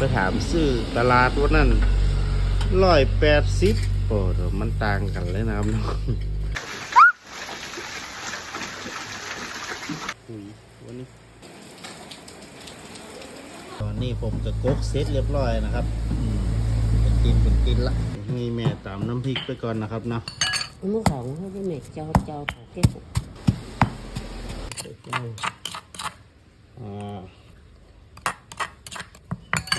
ไปถามซื้อตลาดวันนั้นร้อยแปดสิบโอ้เดี๋ยวมันต่างกันเลยนะครับน้องอุ้ยวันนี้ตอนนี้ผมจะกกเซตเรียบร้อยนะครับอืมเป็นกินเป็นกินละให้แม่ตามน้ำพริกไปก่อนนะครับเนาะมือของเขาได้แม่เจ้าเจ้าของเก็บอ่า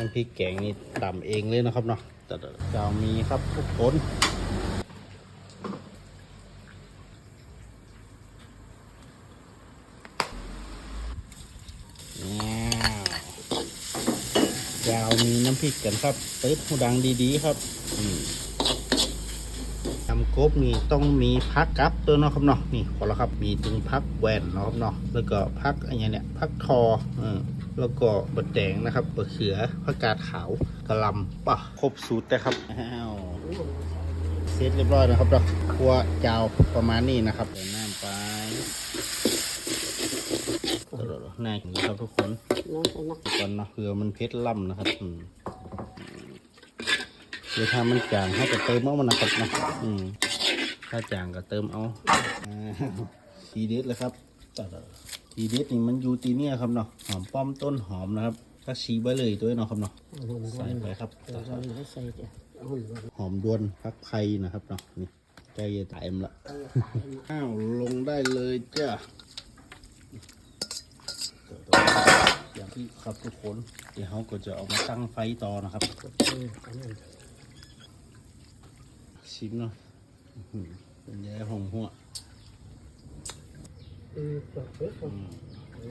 น้ำพริกแกงนี่ตำเองเลยนะครับเนาะแต่เจ้ามีครับทุกคนว้าวเจ้ามีน้ำพริกกันครับเติดหูดังดีๆครับทำกบนี่ต้องมีพักกับตัวเนาะครับเนาะนี่ขอและครับมีถึงพักแหวนเนาะครับเนาะแล้วก็พักอะไรเนี่ยพักทอเออ แล้วก็บดแดงนะครับบดเขือผักกาดขาวกระหลำป่ะครบสูตรแต่ครับอ้าวเสร็จเรียบร้อยนะครับเนาะคั่วเจ้าประมาณนี้นะครับใส่น้ำไปเดี๋ยวๆๆน่ากินครับทุกคนน้องสนักก่อนเนาะเผื่อมันเผ็ดล่ำนะครับอืมเดี๋ยวถ้ามันจางให้ก็เติมเอามันนะครับนะอืมถ้าจางก็เติมเอาอ่าทีเด็ดเลยครับ ทีเด็ดนี่มันอยู่ตีเนี่ยครับเนาะหอมป้อมต้นหอมนะครับถ้าชี้ไว้เลยตัวเนาะครับเนาะหุ่นใส่ไปครับเราไม่ใส่เดี๋ยวหุ่นหอมดวนพักไพรนะครับเนาะนี่ใกล้จะตายมละอ้าวลงได้เลยจ้ะอย่างที่ครับทุกคน เดี๋ยวเขาก็จะเอามาตั้งไฟต่อนะครับชิมหน่อยอื้อหือเป็นแย่หงหัว อืมจบเลยอืม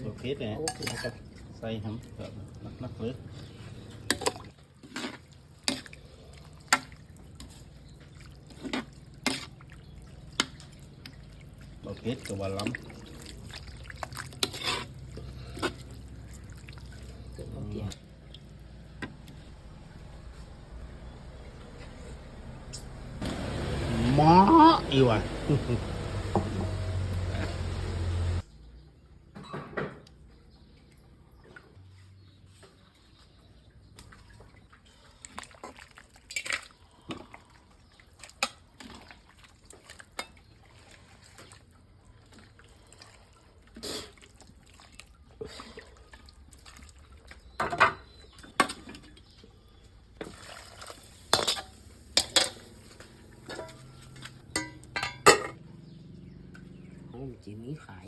ตัวเพชรเนี่ยนะครับใส่ทำแบบนักๆเลยตัวเพชรกับวาล้ โอเคำหมออีว่ะ มันจะมีขาย